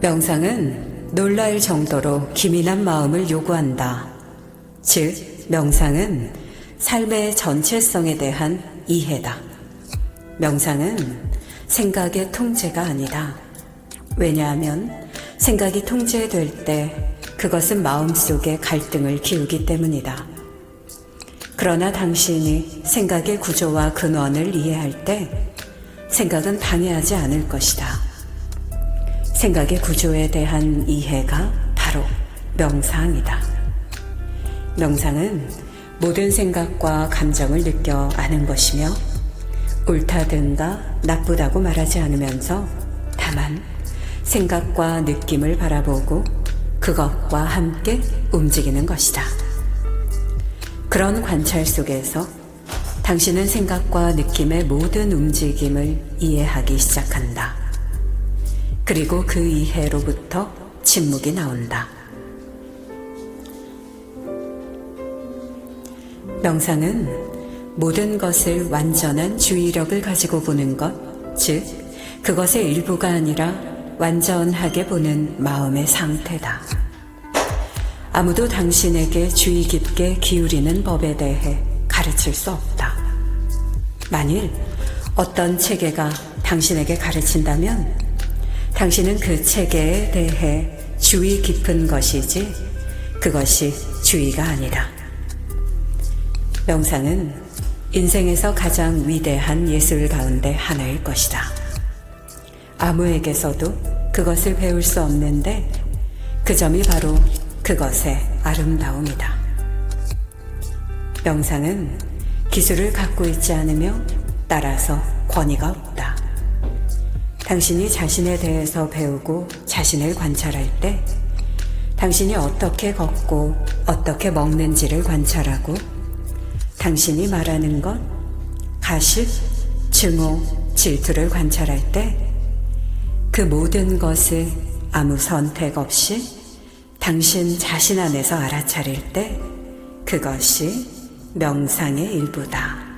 명상은 놀랄 정도로 기민한 마음을 요구한다. 즉, 명상은 삶의 전체성에 대한 이해다. 명상은 생각의 통제가 아니다. 왜냐하면 생각이 통제될 때 그것은 마음속에 갈등을 키우기 때문이다. 그러나 당신이 생각의 구조와 근원을 이해할 때 생각은 방해하지 않을 것이다. 생각의 구조에 대한 이해가 바로 명상이다. 명상은 모든 생각과 감정을 느껴 아는 것이며 옳다든가 나쁘다고 말하지 않으면서 다만 생각과 느낌을 바라보고 그것과 함께 움직이는 것이다. 그런 관찰 속에서 당신은 생각과 느낌의 모든 움직임을 이해하기 시작한다. 그리고 그 이해로부터 침묵이 나온다. 명상은 모든 것을 완전한 주의력을 가지고 보는 것, 즉, 그것의 일부가 아니라 완전하게 보는 마음의 상태다. 아무도 당신에게 주의 깊게 기울이는 법에 대해 가르칠 수 없다. 만일 어떤 체계가 당신에게 가르친다면 당신은 그 체계에 대해 주의 깊은 것이지 그것이 주의가 아니다. 명상은 인생에서 가장 위대한 예술 가운데 하나일 것이다. 아무에게서도 그것을 배울 수 없는데 그 점이 바로 그것의 아름다움이다. 명상은 기술을 갖고 있지 않으며 따라서 권위가 없다. 당신이 자신에 대해서 배우고 자신을 관찰할 때 당신이 어떻게 걷고 어떻게 먹는지를 관찰하고 당신이 말하는 것, 가식, 증오, 질투를 관찰할 때 그 모든 것을 아무 선택 없이 당신 자신 안에서 알아차릴 때 그것이 명상의 일부다.